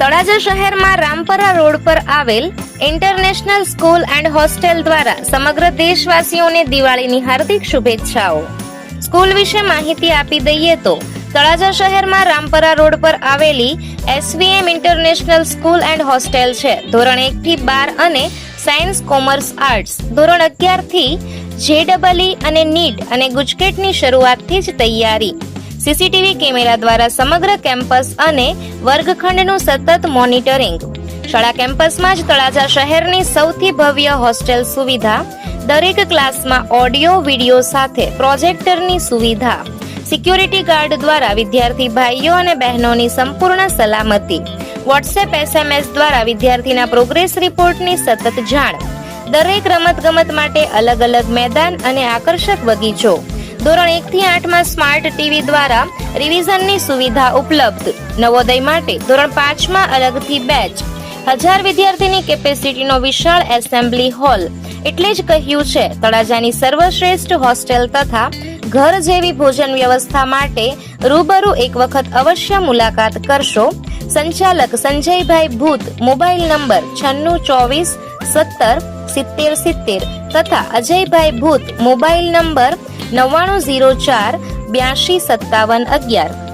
તળાજા શહેરમાં રામપરા રોડ પર આવેલ ઇન્ટરનેશનલ સ્કૂલ એન્ડ હોસ્ટેલ દ્વારા સમગ્ર દેશવાસીઓને દિવાળીની હાર્દિક શુભેચ્છાઓ. સ્કૂલ વિશે માહિતી આપી દઈએ તો તળાજા શહેરમાં રામપરા રોડ પર આવેલી SVM international school and hostel છે. ધોરણ એક થી બાર અને સાયન્સ, કોમર્સ, આર્ટ્સ. ધોરણ અગિયારથી જેડબલઈ અને નીટ અને ગુજકેટની શરૂઆતથી જ તૈયારી. સીસીટીવી કેમેરા દ્વારા સમગ્ર કેમ્પસ અને વર્ગખંડનું સતત મોનિટરિંગ. શાળા કેમ્પસમાં જ તળાજા શહેરની સૌથી ભવ્ય હોસ્ટેલ સુવિધા, દરેક ક્લાસમાં ઓડિયો, વિડિયો સાથે પ્રોજેક્ટરની સુવિધા. સિક્યોરિટી ગાર્ડ દ્વારા વિદ્યાર્થી ભાઈઓ અને બહેનોની સંપૂર્ણ સલામતી. વોટ્સએપ, એસએમએસ દ્વારા વિદ્યાર્થીના પ્રોગ્રેસ રિપોર્ટની સતત જાણ. દરેક રમતગમત માટે અલગ અલગ મેદાન અને આકર્ષક બગીચો. ધોરણ એક થી આઠમાં સ્માર્ટ ટીવી દ્વારા રિવિઝનની સુવિધા ઉપલબ્ધ. નવોદય માટે ધોરણ પાંચમાં અલગથી બેચ. હજાર વિદ્યાર્થીની કેપેસિટીનો વિશાળ એસેમ્બલી હોલ. એટલે જ કહ્યું છે, તળાજાની સર્વશ્રેષ્ઠ હોસ્ટેલ તથા ઘર જેવી ભોજન વ્યવસ્થા માટે રૂબરૂ એક વખત અવશ્ય મુલાકાત કરશો. સંચાલક સંજયભાઈ ભૂત, મોબાઈલ નંબર છન્નું ચોવીસ સત્તર સિત્તેર સિત્તેર તથા અજયભાઈ ભૂત, મોબાઈલ નંબર નવ્વાણું ઝીરો ચાર બ્યાસી સત્તાવન અગિયાર.